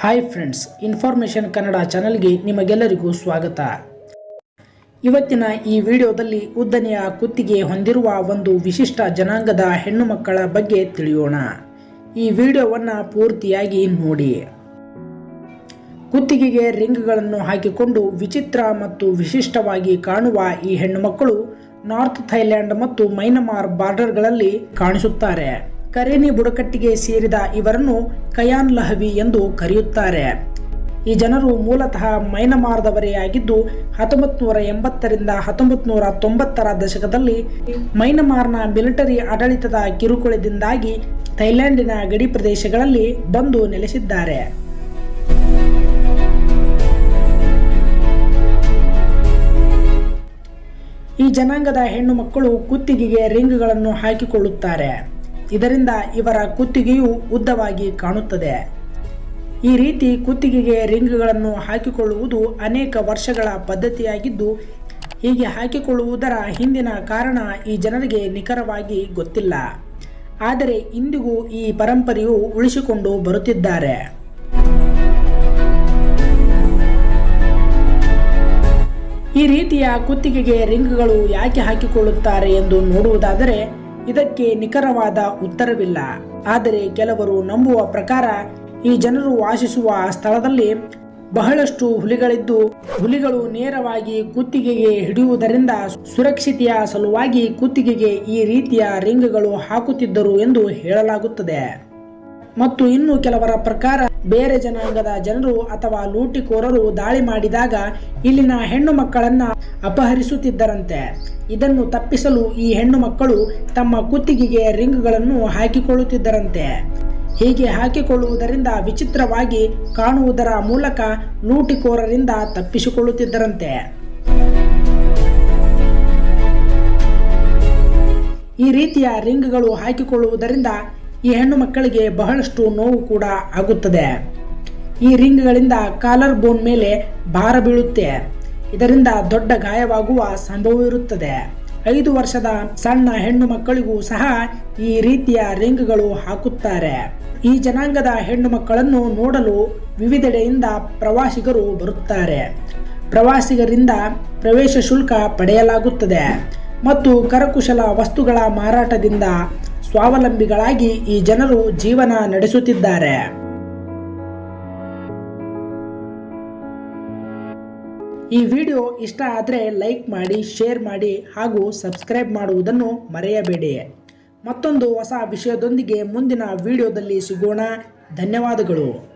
Hi friends information Kannada ಚಾನಲ್ಗೆ ನಿಮಗೆಲ್ಲರಿಗೂ ಸ್ವಾಗತ. ಇವತ್ತಿನ ಈ ವಿಡಿಯೋದಲ್ಲಿ ಉದ್ದನೆಯ ಕುತ್ತಿಗೆ ಹೊಂದಿರುವ ಒಂದು ವಿಶಿಷ್ಟ ಜನಾಂಗದ ಹೆಣ್ಣು ಮಕ್ಕಳ ಬಗ್ಗೆ ತಿಳಿಯೋಣ. ಈ ವಿಡಿಯೋವನ್ನು ಪೂರ್ತಿಯಾಗಿ ನೋಡಿ. ಕುತ್ತಿಗೆಗೆ ರಿಂಗ್ಗಳನ್ನು ಹಾಕಿಕೊಂಡು ವಿಚಿತ್ರ ಮತ್ತು ವಿಶಿಷ್ಟವಾಗಿ ಕಾಣುವ ಈ ಹೆಣ್ಣು ಮಕ್ಕಳು ನಾರ್ತ್ ಥೈಲ್ಯಾಂಡ್ ಮತ್ತು ಮೈನಮಾರ್ ಬಾರ್ಡರ್ಗಳಲ್ಲಿ ಕಾಣಿಸುತ್ತಾರೆ. ಕರೇನಿ ಬುಡಕಟ್ಟಿಗೆ ಸೇರಿದ ಇವರನ್ನು ಕಯಾನ್ ಲಹವಿ ಎಂದು ಕರೆಯುತ್ತಾರೆ. ಈ ಜನರು ಮೂಲತಃ ಮೈನಮಾರ್ದವರೇ ಆಗಿದ್ದು ಹತ್ತೊಂಬತ್ತು ನೂರ ಎಂಬತ್ತರಿಂದ ಹತ್ತೊಂಬತ್ತು ನೂರ ತೊಂಬತ್ತರ ದಶಕದಲ್ಲಿ ಮೈನಮಾರ್ನ ಮಿಲಿಟರಿ ಆಡಳಿತದ ಕಿರುಕುಳದಿಂದಾಗಿ ಥೈಲ್ಯಾಂಡಿನ ಗಡಿ ಪ್ರದೇಶಗಳಲ್ಲಿ ಬಂದು ನೆಲೆಸಿದ್ದಾರೆ. ಈ ಜನಾಂಗದ ಹೆಣ್ಣು ಮಕ್ಕಳು ಕುತ್ತಿಗೆಗೆ ರಿಂಗ್ಗಳನ್ನು ಹಾಕಿಕೊಳ್ಳುತ್ತಾರೆ. ಇದರಿಂದ ಇವರ ಕುತ್ತಿಗೆಯು ಉದ್ದವಾಗಿ ಕಾಣುತ್ತದೆ. ಈ ರೀತಿ ಕುತ್ತಿಗೆಗೆ ರಿಂಗ್ಗಳನ್ನು ಹಾಕಿಕೊಳ್ಳುವುದು ಅನೇಕ ವರ್ಷಗಳ ಪದ್ಧತಿಯಾಗಿದ್ದು, ಹೀಗೆ ಹಾಕಿಕೊಳ್ಳುವುದರ ಹಿಂದಿನ ಕಾರಣ ಈ ಜನರಿಗೆ ನಿಖರವಾಗಿ ಗೊತ್ತಿಲ್ಲ. ಆದರೆ ಇಂದಿಗೂ ಈ ಪರಂಪರೆಯು ಉಳಿಸಿಕೊಂಡು ಬರುತ್ತಿದ್ದಾರೆ. ಈ ರೀತಿಯ ಕುತ್ತಿಗೆಗೆ ರಿಂಗ್ಗಳು ಯಾಕೆ ಹಾಕಿಕೊಳ್ಳುತ್ತಾರೆ ಎಂದು ನೋಡುವುದಾದರೆ ಇದಕ್ಕೆ ನಿಖರವಾದ ಉತ್ತರವಿಲ್ಲ. ಆದರೆ ಕೆಲವರು ನಂಬುವ ಪ್ರಕಾರ ಈ ಜನರು ವಾಸಿಸುವ ಸ್ಥಳದಲ್ಲಿ ಬಹಳಷ್ಟು ಹುಲಿಗಳಿದ್ದು, ಹುಲಿಗಳು ನೇರವಾಗಿ ಕುತ್ತಿಗೆಗೆ ಹಿಡಿಯುವುದರಿಂದ ಸುರಕ್ಷತೆಯ ಸಲುವಾಗಿ ಕುತ್ತಿಗೆಗೆ ಈ ರೀತಿಯ ರಿಂಗ್ಗಳು ಹಾಕುತ್ತಿದ್ದರು ಎಂದು ಹೇಳಲಾಗುತ್ತದೆ. ಮತ್ತು ಇನ್ನು ಕೆಲವರ ಪ್ರಕಾರ ಬೇರೆ ಜನಾಂಗದ ಜನರು ಅಥವಾ ಲೂಟಿಕೋರರು ದಾಳಿ ಮಾಡಿದಾಗ ಇಲ್ಲಿನ ಹೆಣ್ಣು ಮಕ್ಕಳನ್ನ ಅಪಹರಿಸುತ್ತಿದ್ದರಂತೆ. ಇದನ್ನು ತಪ್ಪಿಸಲು ಈ ಹೆಣ್ಣು ಮಕ್ಕಳು ತಮ್ಮ ಕುತ್ತಿಗೆಗೆ ರಿಂಗ್ಗಳನ್ನು ಹಾಕಿಕೊಳ್ಳುತ್ತಿದ್ದರಂತೆ. ಹೀಗೆ ಹಾಕಿಕೊಳ್ಳುವುದರಿಂದ ವಿಚಿತ್ರವಾಗಿ ಕಾಣುವುದರ ಮೂಲಕ ಲೂಟಿಕೋರರಿಂದ ತಪ್ಪಿಸಿಕೊಳ್ಳುತ್ತಿದ್ದರಂತೆ. ಈ ರೀತಿಯ ರಿಂಗ್ಗಳು ಹಾಕಿಕೊಳ್ಳುವುದರಿಂದ ಈ ಹೆಣ್ಣು ಮಕ್ಕಳಿಗೆ ಬಹಳಷ್ಟು ನೋವು ಕೂಡ ಆಗುತ್ತದೆ. ಈ ರಿಂಗ್ಗಳಿಂದ ಕಾಲರ್ ಬೋನ್ ಮೇಲೆ ಭಾರ ಬೀಳುತ್ತೆ. ಇದರಿಂದ ದೊಡ್ಡ ಗಾಯವಾಗುವ ಸಂಭವವಿರುತ್ತದೆ ಐದು ವರ್ಷದ ಸಣ್ಣ ಹೆಣ್ಣು ಮಕ್ಕಳಿಗೂ ಸಹ ಈ ರೀತಿಯ ರಿಂಗ್ಗಳು ಹಾಕುತ್ತಾರೆ. ಈ ಜನಾಂಗದ ಹೆಣ್ಣು ಮಕ್ಕಳನ್ನು ನೋಡಲು ವಿವಿಧೆಡೆಯಿಂದ ಪ್ರವಾಸಿಗರು ಬರುತ್ತಾರೆ. ಪ್ರವಾಸಿಗರಿಂದ ಪ್ರವೇಶ ಶುಲ್ಕ ಪಡೆಯಲಾಗುತ್ತದೆ. ಮತ್ತು ಕರಕುಶಲ ವಸ್ತುಗಳ ಮಾರಾಟದಿಂದ ಸ್ವಾವಲಂಬಿಗಳಾಗಿ ಈ ಜನರು ಜೀವನ ನಡೆಸುತ್ತಿದ್ದಾರೆ. ಈ ವಿಡಿಯೋ ಇಷ್ಟ ಆದರೆ ಲೈಕ್ ಮಾಡಿ, ಶೇರ್ ಮಾಡಿ ಹಾಗೂ ಸಬ್ಸ್ಕ್ರೈಬ್ ಮಾಡುವುದನ್ನು ಮರೆಯಬೇಡಿ. ಮತ್ತೊಂದು ಹೊಸ ವಿಷಯದೊಂದಿಗೆ ಮುಂದಿನ ವಿಡಿಯೋದಲ್ಲಿ ಸಿಗೋಣ. ಧನ್ಯವಾದಗಳು.